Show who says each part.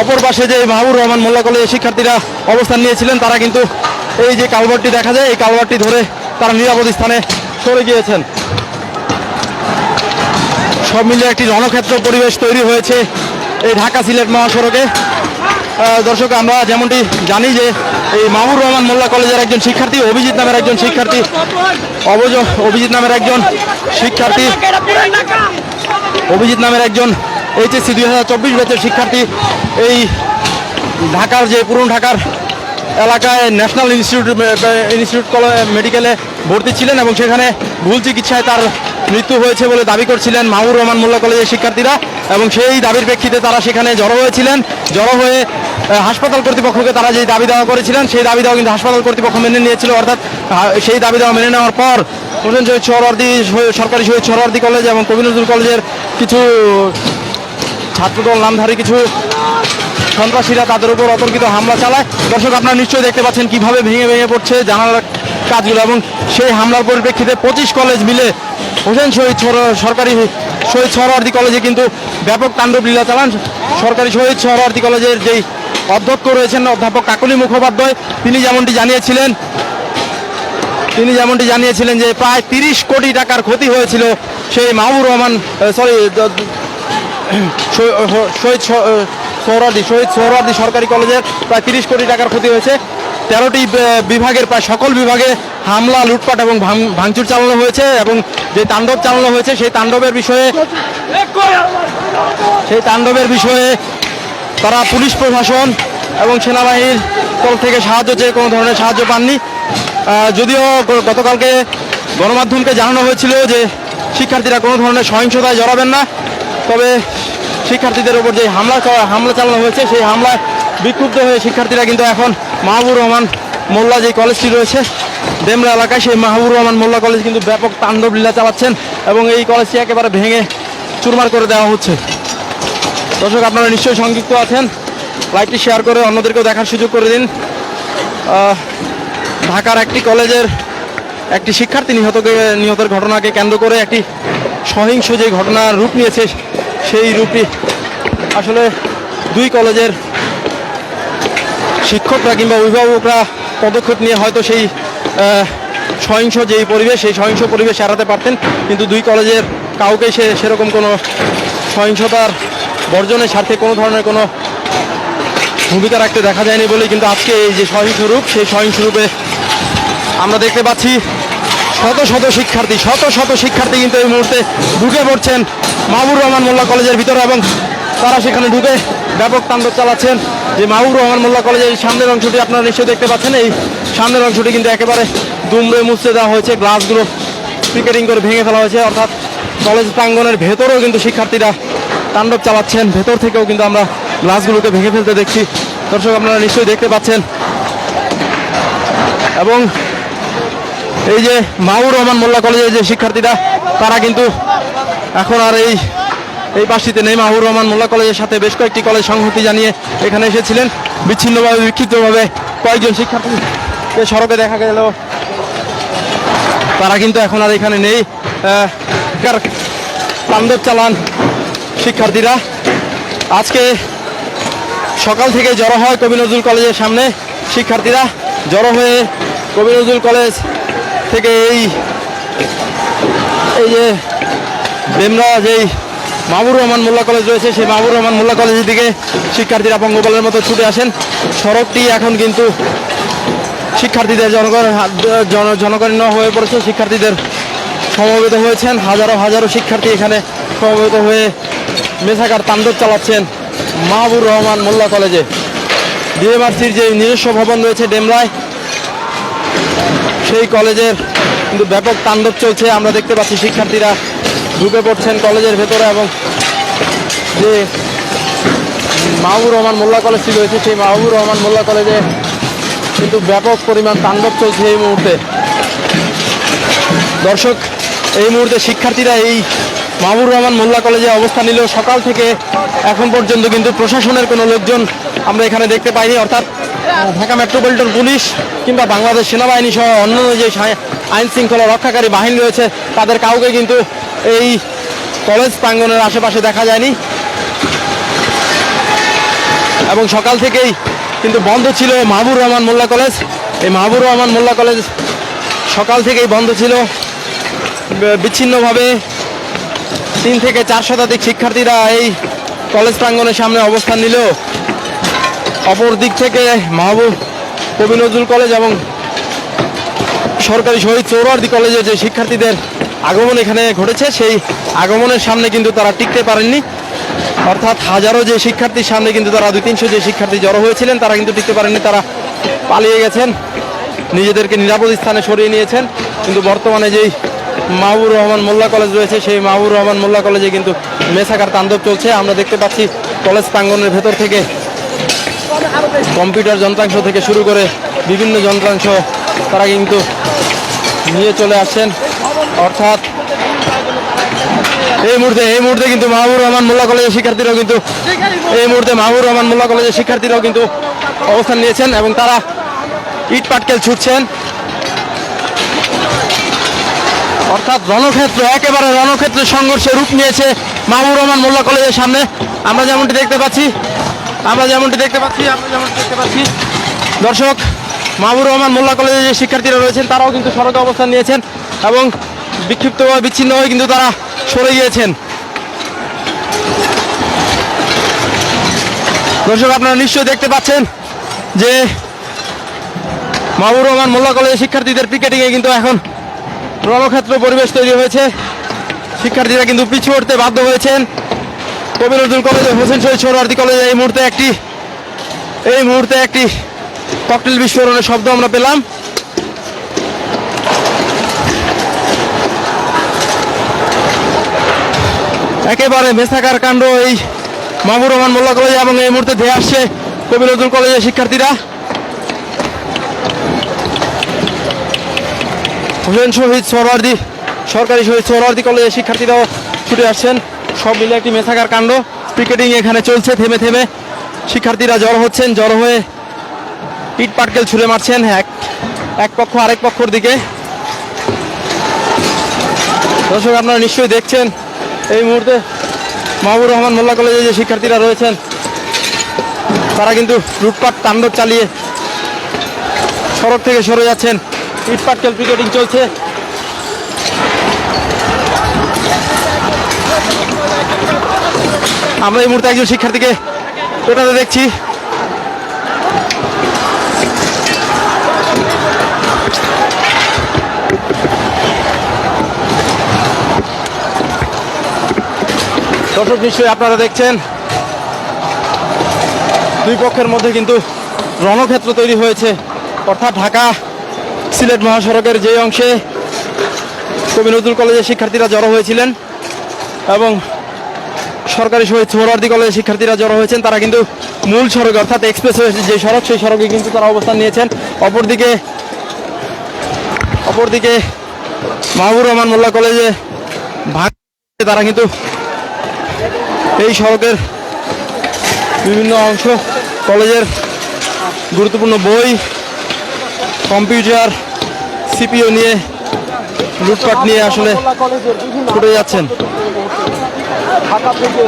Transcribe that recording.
Speaker 1: অপর পাশে যে মাহবুর রহমান মোল্লা কলেজের শিক্ষার্থীরা অবস্থান নিয়েছিলেন, তারা কিন্তু এই যে কালভারটি দেখা যায়, এই কালভারটি ধরে তারা নিরাপদ স্থানে সরে গিয়েছেন। সব মিলিয়ে একটি রণক্ষেত্র পরিবেশ তৈরি হয়েছে এই ঢাকা সিলেট মহাসড়কে। দর্শক, আমরা যেমনটি জানি যে এই মাহবুর রহমান মোল্লা কলেজের একজন শিক্ষার্থী, অভিজিৎ নামের একজন শিক্ষার্থী, অবজ অভিজিৎ নামের একজন শিক্ষার্থী, অভিজিৎ নামের একজন এইচএসসি দুই হাজার চব্বিশ ব্যাচের শিক্ষার্থী এই ঢাকার যে পুরনো ঢাকার এলাকায় ন্যাশনাল ইনস্টিটিউট ইনস্টিটিউট মেডিকেলে ভর্তি ছিলেন এবং সেখানে ভুল চিকিৎসায় তার মৃত্যু হয়েছে বলে দাবি করছিলেন মাহবুর রহমান মোল্লা কলেজের শিক্ষার্থীরা এবং সেই দাবির প্রেক্ষিতে তারা সেখানে জড়ো হয়েছিলেন। জড়ো হয়ে হাসপাতাল কর্তৃপক্ষকে তারা যে দাবি দেওয়া করেছিলেন, সেই দাবি দেওয়া কিন্তু হাসপাতাল কর্তৃপক্ষ মেনে নিয়েছিল। অর্থাৎ সেই দাবি দেওয়া মেনে নেওয়ার পর হোসেন শহীদ সরকারি শহীদ সরওয়ার্দী কলেজ এবং কবি নজরুল কলেজের কিছু ছাত্রদল নামধারী কিছু সন্ত্রাসীরা তাদের উপর অতর্কিত হামলা চালায়। দর্শক, আপনারা নিশ্চয়ই দেখতে পাচ্ছেন কীভাবে ভেঙে ভেঙে পড়ছে জানালার কাজগুলো এবং সেই হামলার পরিপ্রেক্ষিতে পঁচিশ কলেজ মিলে হোসেন শহীদ সর- সরকারি শহীদ সরওয়ার্দী কলেজে কিন্তু ব্যাপক তাণ্ডব লীলা চালান। সরকারি শহীদ সরওয়ার্দী কলেজের যেই অধ্যক্ষ রয়েছেন অধ্যাপক কাকলি মুখোপাধ্যায়, তিনি যেমনটি জানিয়েছিলেন, তিনি যেমনটি জানিয়েছিলেন যে প্রায় তিরিশ কোটি টাকার ক্ষতি হয়েছিল সেই মাহবুর রহমান সরি শহীদ স- আহ, সোহরাওয়ার্দী শহীদ সোহরাওয়ার্দী সরকারি কলেজের প্রায় তিরিশ কোটি টাকার ক্ষতি হয়েছে। তেরোটি বিভাগের প্রায় সকল বিভাগে হামলা লুটপাট এবং ভাঙ- ভাঙচুর চালানো হয়েছে এবং যে তাণ্ডব চালানো হয়েছে সেই তাণ্ডবের বিষয়ে সেই তাণ্ডবের বিষয়ে তারা পুলিশ প্রশাসন এবং সেনাবাহিনীর তরফ থেকে সাহায্য চেয়ে কোনো ধরনের সাহায্য পাননি। যদিও গতকালকে গণমাধ্যমকে জানানো হয়েছিল যে শিক্ষার্থীরা কোনো ধরনের সহিংসতায় জড়াবেন না। তবে শিক্ষার্থীদের উপর যে হামলা হামলা চালানো হয়েছে, সেই হামলায় বিক্ষুব্ধ হয়ে শিক্ষার্থীরা কিন্তু এখন মাহবুর রহমান মোল্লা যে কলেজটি রয়েছে ডেমরা এলাকায়, সেই মাহবুর রহমান মোল্লা কলেজ কিন্তু ব্যাপক তাণ্ডব লীলা চালাচ্ছেন এবং এই কলেজটি একেবারে ভেঙে চুরমার করে দেওয়া হচ্ছে। দর্শক, আপনারা নিশ্চয়ই সংযুক্ত আছেন। লাইভটি শেয়ার করে অন্যদেরকেও দেখার সুযোগ করে দিন। ঢাকার একটি কলেজের একটি শিক্ষার্থী নিহতকে নিহতের ঘটনাকে কেন্দ্র করে একটি সহিংস যে ঘটনার রূপ নিয়েছে সেই রূপটি আসলে দুই কলেজের শিক্ষকরা কিংবা অভিভাবকরা পদক্ষেপ নিয়ে হয়তো সেই সহিংস যেই পরিবেশ, সেই সহিংস পরিবেশ এড়াতে পারতেন। কিন্তু দুই কলেজের কাউকে সে সেরকম কোনো সহিংসতার বর্জনের স্বার্থে কোনো ধরনের কোনো ভূমিকা রাখতে দেখা যায়নি বলেই কিন্তু আজকে এই যে সহিংস রূপ, সেই সহিংস রূপে আমরা দেখতে পাচ্ছি শত শত শিক্ষার্থী, শত শত শিক্ষার্থী কিন্তু এই মুহূর্তে ঢুকে পড়ছেন মাহবুর রহমান মোল্লা কলেজের ভিতরে এবং তারা সেখানে ঢুকে ব্যাপক তাণ্ডব চালাচ্ছেন। যে মাহবুর রহমান মোল্লা কলেজের এই সামনের অংশটি আপনারা নিশ্চয়ই দেখতে পাচ্ছেন। এই সামনের অংশটি কিন্তু একেবারে দুমড়ে মুছতে দেওয়া হয়েছে। গ্লাসগুলো পিকেটিং করে ভেঙে ফেলা হয়েছে। অর্থাৎ কলেজ প্রাঙ্গনের ভেতরেও কিন্তু শিক্ষার্থীরা তাণ্ডব চালাচ্ছেন। ভেতর থেকেও কিন্তু আমরা গ্লাসগুলোকে ভেঙে ফেলতে দেখছি। দর্শক, আপনারা নিশ্চয়ই দেখতে পাচ্ছেন। এবং এই যে মাহবুর রহমান মোল্লা কলেজের যে শিক্ষার্থীরা, তারা কিন্তু এখন আর এই এই পাশটিতে নেই মাহবুর রহমান মোল্লা কলেজের সাথে বেশ কয়েকটি কলেজ সংহতি জানিয়ে এখানে এসেছিলেন। বিচ্ছিন্নভাবে, বিক্ষিপ্তভাবে কয়েকজন শিক্ষার্থীকে সড়কে দেখা গেল। তারা কিন্তু এখন আর এখানে নেই। তাণ্ডব চালান শিক্ষার্থীরা। আজকে সকাল থেকে জড়ো হয় কবি নজরুল কলেজের সামনে শিক্ষার্থীরা। জড়ো হয়ে কবি নজরুল কলেজ থেকে এই এই যে ডেমরা যেই মাহবুর রহমান মোল্লা কলেজ রয়েছে। সেই মাহবুর রহমান মোল্লা কলেজের দিকে শিক্ষার্থীরা পঙ্গপালের মতো ছুটে আসেন। সড়কটি এখন কিন্তু শিক্ষার্থীদের জনগণ জন- জনগণনা হয়ে পড়েছে। শিক্ষার্থীদের সমবেত হয়েছেন। হাজারো হাজারো শিক্ষার্থী এখানে সমবেত হয়ে মেসাকার তাণ্ডব চালাচ্ছেন মাহবুর রহমান মোল্লা কলেজে। ডিএমআরসির যে নিজস্ব ভবন রয়েছে ডেমরায়, সেই কলেজের কিন্তু ব্যাপক তাণ্ডব চলছে। আমরা দেখতে পাচ্ছি শিক্ষার্থীরা ঢুকে পড়ছেন কলেজের ভেতরে এবং যে মাহবুর রহমান মোল্লা কলেজটি রয়েছে সেই মাহবুর রহমান মোল্লা কলেজে কিন্তু ব্যাপক পরিমাণ তাণ্ডব চলছে এই মুহূর্তে। দর্শক, এই মুহূর্তে শিক্ষার্থীরা এই মাহবুর রহমান মোল্লা কলেজে অবস্থান নিলেও সকাল থেকে এখন পর্যন্ত কিন্তু প্রশাসনের কোনো লোকজন আমরা এখানে দেখতে পাইনি, অর্থাৎ ঢাকা মেট্রোপলিটন পুলিশ কিংবা বাংলাদেশ সেনাবাহিনী সহ অন্যান্য যে আইন শৃঙ্খলা রক্ষাকারী বাহিনী রয়েছে, তাদের কাউকে কিন্তু এই কলেজ প্রাঙ্গনের আশেপাশে দেখা যায়নি। এবং সকাল থেকেই কিন্তু বন্ধ ছিল মাহবুর রহমান মোল্লা কলেজ। এই মাহবুর রহমান মোল্লা কলেজ সকাল থেকেই বন্ধ ছিল। বিচ্ছিন্নভাবে তিন থেকে চার শতাধিক শিক্ষার্থীরা এই কলেজ প্রাঙ্গণের সামনে অবস্থান নিল। অপর দিক থেকে মাহবুব কবি নজরুল কলেজ এবং সরকারি শহীদ সৌরার্দি কলেজে যে শিক্ষার্থীদের আগমন এখানে ঘটেছে, সেই আগমনের সামনে কিন্তু তারা টিকতে পারেননি। অর্থাৎ হাজারো যে শিক্ষার্থীর সামনে কিন্তু তারা, দুই তিনশো যে শিক্ষার্থী জড়ো হয়েছিলেন, তারা কিন্তু টিকতে পারেননি, তারা পালিয়ে গেছেন, নিজেদেরকে নিরাপদ স্থানে সরিয়ে নিয়েছেন। কিন্তু বর্তমানে যেই মাহবুর রহমান মোল্লা কলেজ রয়েছে, সেই মাহবুর রহমান মোল্লা কলেজে কিন্তু মেসাকার তাণ্ডব চলছে। আমরা দেখতে পাচ্ছি কলেজ প্রাঙ্গণের ভেতর থেকে কম্পিউটার যন্ত্রাংশ থেকে শুরু করে বিভিন্ন যন্ত্রাংশ তারা কিন্তু নিয়ে চলে আসছেন। অর্থাৎ এই মুহূর্তে এই মুহূর্তে কিন্তু মাহবুর রহমান মোল্লা কলেজের শিক্ষার্থীরাও কিন্তু এই মুহূর্তে মাহবুর রহমান মোল্লা কলেজের শিক্ষার্থীরাও কিন্তু অবস্থান নিয়েছেন এবং তারা ইট পাটকেল ছুটছেন। অর্থাৎ রণক্ষেত্র, একেবারে রণক্ষেত্র সংঘর্ষের রূপ নিয়েছে মাহবুর রহমান মোল্লা কলেজের সামনে। আমরা যেমনটি দেখতে পাচ্ছি আমরা যেমনটি দেখতে পাচ্ছি, আমরা যেমনটি দেখতে পাচ্ছি, দর্শক, মাহবুর রহমান মোল্লা কলেজের যে শিক্ষার্থীরা রয়েছেন, তারাও কিন্তু সড়কে অবস্থান নিয়েছেন এবং বিক্ষিপ্ত বিচ্ছিন্ন হয়ে কিন্তু তারা সরে গিয়েছেন। দর্শক, আপনারা নিশ্চয়ই দেখতে পাচ্ছেন যে মাহবুর রহমান মোল্লা কলেজের শিক্ষার্থীদের পিকেটিংয়ে কিন্তু এখন রণক্ষেত্র পরিবেশ তৈরি হয়েছে। শিক্ষার্থীরা কিন্তু পিছু হটতে বাধ্য হয়েছেন। কবি নজরুল কলেজে, হোসেন শহীদ সোহরার্দি কলেজে এই মুহূর্তে একটি, এই মুহূর্তে একটি ককটেল বিস্ফোরণের শব্দ আমরা পেলাম। একেবারে মেসাকার কাণ্ড এই মাহবুর রহমান মোল্লা কলেজে এবং এই মুহূর্তে ধেয়ে আসছে কবি নজরুল কলেজের শিক্ষার্থীরা। হোসেন শহীদ সোহরার্দি সরকারি শহীদ সোহরার্দি কলেজের শিক্ষার্থীরাও ছুটে আসছেন। সব মিলে একটি মেসাকার কাণ্ড। ক্রিকেটিং এখানে চলছে, থেমে থেমে। শিক্ষার্থীরা জড়ো হচ্ছেন, জড়ো হয়ে ইট পাটকেল ছুঁড়ে মারছেন এক এক পক্ষ আরেক পক্ষর দিকে। দর্শক, আপনারা নিশ্চয়ই দেখছেন এই মুহূর্তে মাহবুর রহমান মোল্লা কলেজে যে শিক্ষার্থীরা রয়েছেন, তারা কিন্তু লুটপাট তাণ্ডব চালিয়ে সড়ক থেকে সরে যাচ্ছেন। ইটপাটকেল ক্রিকেটিং চলছে। আমরা এই মুহূর্তে একজন শিক্ষার্থীকে ওটাতে দেখছি। দর্শক, নিশ্চয়ই আপনারা দেখছেন। দুই পক্ষের মধ্যে কিন্তু রণক্ষেত্র তৈরি হয়েছে। অর্থাৎ ঢাকা সিলেট মহাসড়কের যে অংশে কবি নজরুল কলেজের শিক্ষার্থীরা জড়ো হয়েছিলেন এবং সরকারি শহীদ সোহরার্দি কলেজের শিক্ষার্থীরা জড়ো হয়েছেন, তারা কিন্তু মূল সড়কে, অর্থাৎ এক্সপ্রেস যে সড়ক, সেই সড়কে কিন্তু তারা অবস্থান নিয়েছেন। অপরদিকে অপরদিকে মাহবুর রহমান মোল্লা কলেজে ভাগ তারা কিন্তু এই সড়কের বিভিন্ন অংশ, কলেজের গুরুত্বপূর্ণ বই, কম্পিউটার সিপিও নিয়ে লুটপাট নিয়ে আসলে ছুটে যাচ্ছেন।
Speaker 2: ঢাকা থেকে